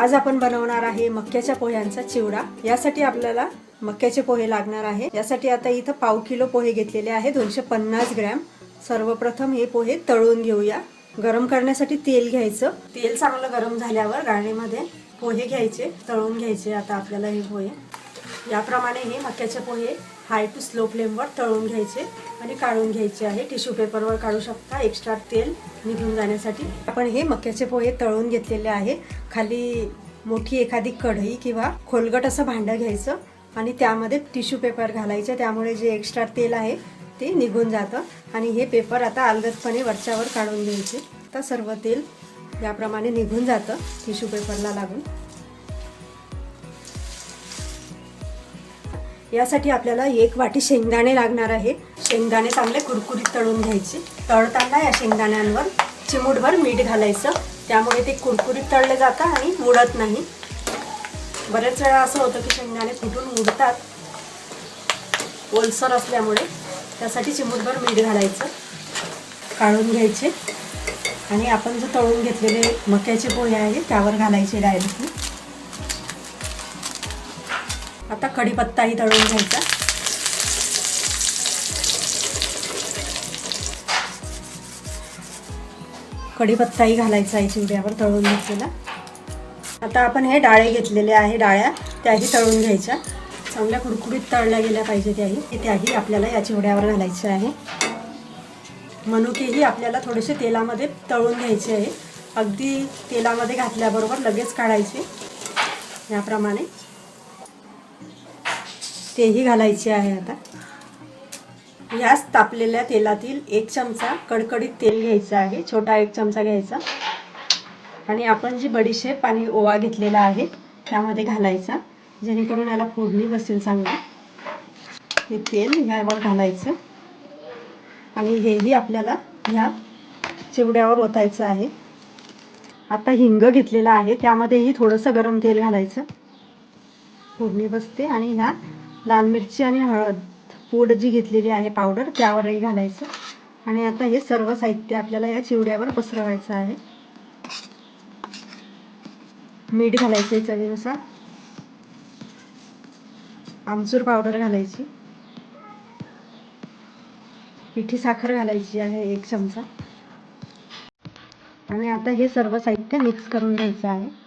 आज आपण बनवणार आहे मक्याच्या पोह्यांचा चिवडा. यासाठी आपल्याला मक्याचे पोहे लागणार आहे. यासाठी आता इथं पाव किलो पोहे घेतलेले आहे दोनशे पन्नास ग्रॅम. सर्वप्रथम हे पोहे तळून घेऊया. गरम करण्यासाठी तेल घ्यायचं. तेल चांगलं गरम झाल्यावर गाळणीमध्ये पोहे घ्यायचे तळून घ्यायचे आता आपल्याला हे पोहे. याप्रमाणे हे मक्याचे पोहे हाय टू स्लो फ्लेमवर तळून घ्यायचे आणि काढून घ्यायचे आहे. टिश्यू पेपरवर काढू शकता. एक्स्ट्रा तेल निघून जाण्यासाठी. आपण हे मक्याचे पोहे तळून घेतलेले आहे. खाली मोठी एखादी कढई किंवा खोलगट असं भांडं घ्यायचं आणि त्यामध्ये टिश्यू पेपर घालायचं. त्यामुळे जे एक्स्ट्रा तेल आहे ते निघून जातं. आणि हे पेपर आता अलगदपणे वरच्यावर काढून घ्यायचे. आता सर्व तेल याप्रमाणे निघून जातं टिश्यू पेपरला लागून. यासाठी आपल्याला एक वाटी शेंगदाणे लागणार आहे. शेंगदाणे चांगले कुरकुरीत तळून घ्यायचे. तळताना या शेंगदाण्यांवर चिमूटभर मीठ घालायचं. त्यामुळे ते कुरकुरीत तळले जातात आणि उडत नाही. बरेच वेळा असं होतं की शेंगदाणे फुटून उडतात ओलसर असल्यामुळे त्यासाठी चिमूटभर मीठ घालायचं. काढून घ्यायचे. आणि आपण जे तळून घेतलेले मक्याचे पोहे आहे त्यावर घालायचे डायरेक्टली आता कढीपत्ताही तळून घ्यायचा. कढीपत्ताही घालायचा आहे चिवड्यावर तळून घेतलेला. आता आपण हे डाळे घेतलेले आहे डाळ्या त्याही तळून घ्यायच्या. चांगल्या कुडकुडीत तळल्या गेल्या पाहिजे त्याही. त्याही आपल्याला या चिवड्यावर घालायचे आहे. मनुकेही आपल्याला थोडेसे तेलामध्ये तळून घ्यायचे आहे. अगदी तेलामध्ये घातल्याबरोबर लगेच काढायचे. याप्रमाणे तेही घालायचे आहे आता. याच तापलेल्या तेलातील एक चमचा कडकडीत तेल घ्यायचं आहे छोटा एक चमचा घ्यायचा. आणि आपण जी बडीशेप आणि ओवा घेतलेला आहे त्यामध्ये घालायचा. जेणेकरून याला फोडणी बसेल चांगली. हे तेल ह्यावर घालायचं. आणि हेही आपल्याला ह्या चिवड्यावर ओतायचं आहे. आता हिंग घेतलेला आहे त्यामध्येही थोडंसं गरम तेल घालायचं. फोडणी बसते आणि ह्या लाल मिरची आणि हळद पूड जी घेतलेली आहे पावडर त्यावरही घालायचं. आणि आता हे सर्व साहित्य आपल्याला या चिवड्यावर पसरवायचं आहे. मीठ घालायचे चवीनुसार. आमचूर पावडर घालायची. पिठी साखर घालायची आहे एक चमचा. आणि आता हे सर्व साहित्य मिक्स करून घ्यायचं आहे.